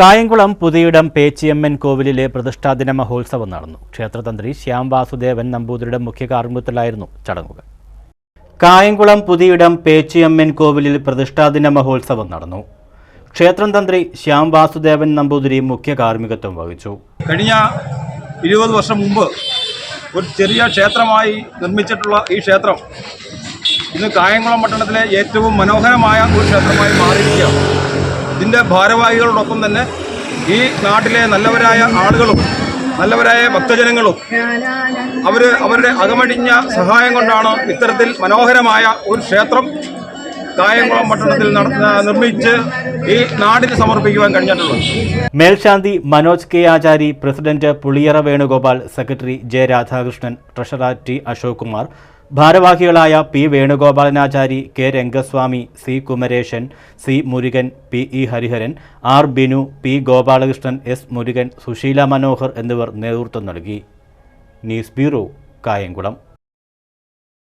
കായംകുളം പുതിയിടം പേച്ചിയമ്മൻ കോവിലിലെ പ്രതിഷ്ഠാദിന മഹോത്സവം നടന്നു. ക്ഷേത്രതന്ത്രി ശ്യാം വാസുദേവൻ നമ്പൂതിരിയുടെ മുഖ്യ കാർമ്മികത്തിലായിരുന്നു ചടങ്ങുകൾ. കായംകുളം പുതിയിടം പേച്ചിയമ്മൻ കോവിലിൽ പ്രതിഷ്ഠാദിന മഹോത്സവം നടന്നു. ക്ഷേത്രം തന്ത്രി ശ്യാം വാസുദേവൻ നമ്പൂതിരി മുഖ്യ കാർമ്മികത്വം വഹിച്ചു. കഴിഞ്ഞ ഇരുപത് വർഷം മുമ്പ് ഒരു ചെറിയ ക്ഷേത്രമായി നിർമ്മിച്ചിട്ടുള്ള ഈ ക്ഷേത്രം ഇന്ന് കായംകുളം പട്ടണത്തിലെ ഏറ്റവും മനോഹരമായ ഒരു ക്ഷേത്രമായി മാറിയിരിക്കുകയാണ്. ഇതിന്റെ ഭാരവാഹികളോടൊപ്പം തന്നെ ഈ നാട്ടിലെ നല്ലവരായ ആളുകളും നല്ലവരായ ഭക്തജനങ്ങളും അവർ അവരുടെ അകമടിഞ്ഞ സഹായം കൊണ്ടാണ് ഇത്തരത്തിൽ മനോഹരമായ ഒരു ക്ഷേത്രം കായംകുളം പട്ടണത്തിൽ നിർമ്മിച്ച് ഈ നാടിന് സമർപ്പിക്കുവാൻ കഴിഞ്ഞിട്ടുള്ളത്. മേൽശാന്തി Manoj K Achari president Puliyara Venugopal secretary J Radhakrishnan treasurer T Ashok Kumar ഭാരവാഹികളായ P Venugopalanachari K Rangaswamy C Kumaresan C Murugan P E Hariharan R Binu P Gopalakrishnan S Murugan Susheela Manohar എന്നിവർ നേതൃത്വം നൽകി. News bureau Kayamkulam.